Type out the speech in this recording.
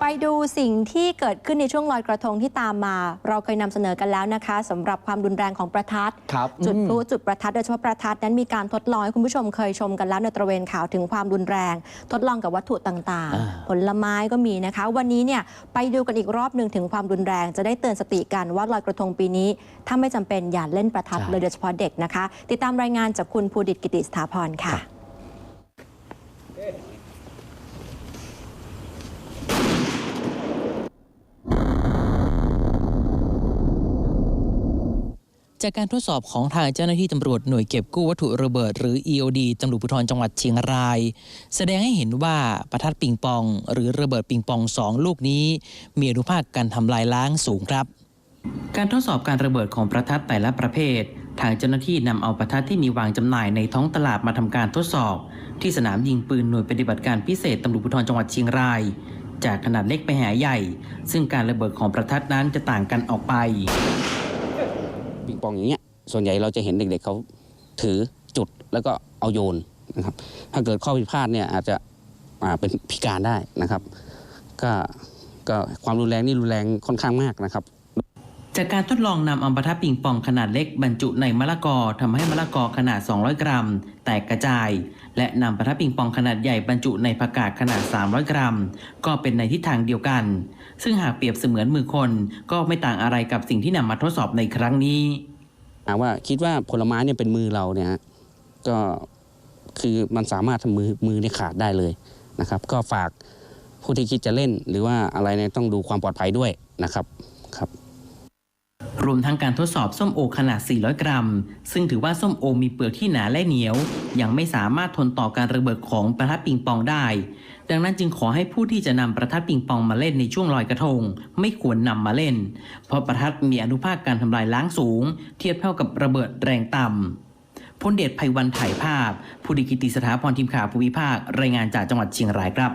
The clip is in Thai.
ไปดูสิ่งที่เกิดขึ้นในช่วงลอยกระทงที่ตามมา เราเคยนำเสนอกันแล้วนะคะสำหรับความรุนแรงของประทัดครับจุดอืมพลุจุดประทัดโดยเฉพาะประทัดนั้นมีการทดลองให้คุณผู้ชมเคยชมกันแล้วในตระเวนข่าวถึงความรุนแรง ทดลองกับวัตถุต่างอ่าๆผลไม้ก็มีนะคะ วันนี้เนี่ยไปดูกันอีกรอบหนึ่งถึงความรุนแรง จะได้เตือนสติกันว่าลอยกระทงปีนี้ ถ้าไม่จำเป็นอย่าเล่นประทัดเลยโดยเฉพาะเด็กนะคะ ติดตามรายงานจากคุณภูดิตกิติสถาพรค่ะ จากการทดสอบของทางเจ้าหน้าที่ตำรวจหน่วยเก็บกู้วัตถุระเบิดหรือ EOD ตำรวจภูธรจังหวัดเชียงราย แสดงให้เห็นว่าประทัดปิงปอง หรือระเบิดปิงปองสองลูกนี้ มีอนุภาคการทำลายล้างสูงครับ การทดสอบการระเบิดของประทัดแต่ละประเภท ทางเจ้าหน้าที่นำเอาประทัดที่มีวางจำหน่ายในท้องตลาดมาทำการทดสอบ ที่สนามยิงปืนหน่วยปฏิบัติการพิเศษตำรวจภูธรจังหวัดเชียงรายจากขนาดเล็กไปหาใหญ่ ซึ่งการระเบิดของประทัดนั้นจะต่างกันออกไป ปิงปองอย่างเงี้ยส่วนใหญ่เราจะเห็นเด็กๆเขาถือจุดแล้วก็เอาโยนนะครับ ถ้าเกิดข้อผิดพลาดเนี่ยอาจจะเป็นพิการได้นะครับ ก็ก็ความรุนแรงนี่รุนแรงค่อนข้างมากนะครับ จากการทดลองนำอาประทัดปิงปองขนาดเล็กบรรจุในมะละกอทำให้มะละกอขนาด 200 กรัม แตกกระจาย และนำประทัดปิงปองขนาดใหญ่บรรจุในผักกาดขนาด 300 กรัม ก็เป็นในทิศทางเดียวกัน ซึ่งหากเปรียบเสมือนมือคนก็ไม่ต่างอะไรกับสิ่งที่นำมาทดสอบในครั้งนี้หากว่าคิดว่าผลไม้เนี่ยเป็นมือเราเนี่ยก็คือมันสามารถทำมือมือเนี่ยขาดได้เลยนะครับ ก็ฝากผู้ที่คิดจะเล่นหรือว่าอะไรเนี่ยต้องดูความปลอดภัยด้วยนะครับครับ รวมทั้งการทดสอบส้มโอขนาด 400 กรัม ซึ่งถือว่าส้มโอมีเปลือกที่หนาและเหนียว ยังไม่สามารถทนต่อการระเบิดของประทัดปิงปองได้ ดังนั้นจึงขอให้ผู้ที่จะนำประทัดปิงปองมาเล่นในช่วงลอยกระทง ไม่ควรนำมาเล่น เพราะประทัดมีอนุภาคการทำลายล้างสูง เทียบเท่ากับระเบิดแรงต่ำพลเดชภัยวันถ่ายภาพ ผู้ดีกิติสถาพรทีมข่าวภูมิภาค รายงานจากจังหวัดเชียงรายครับ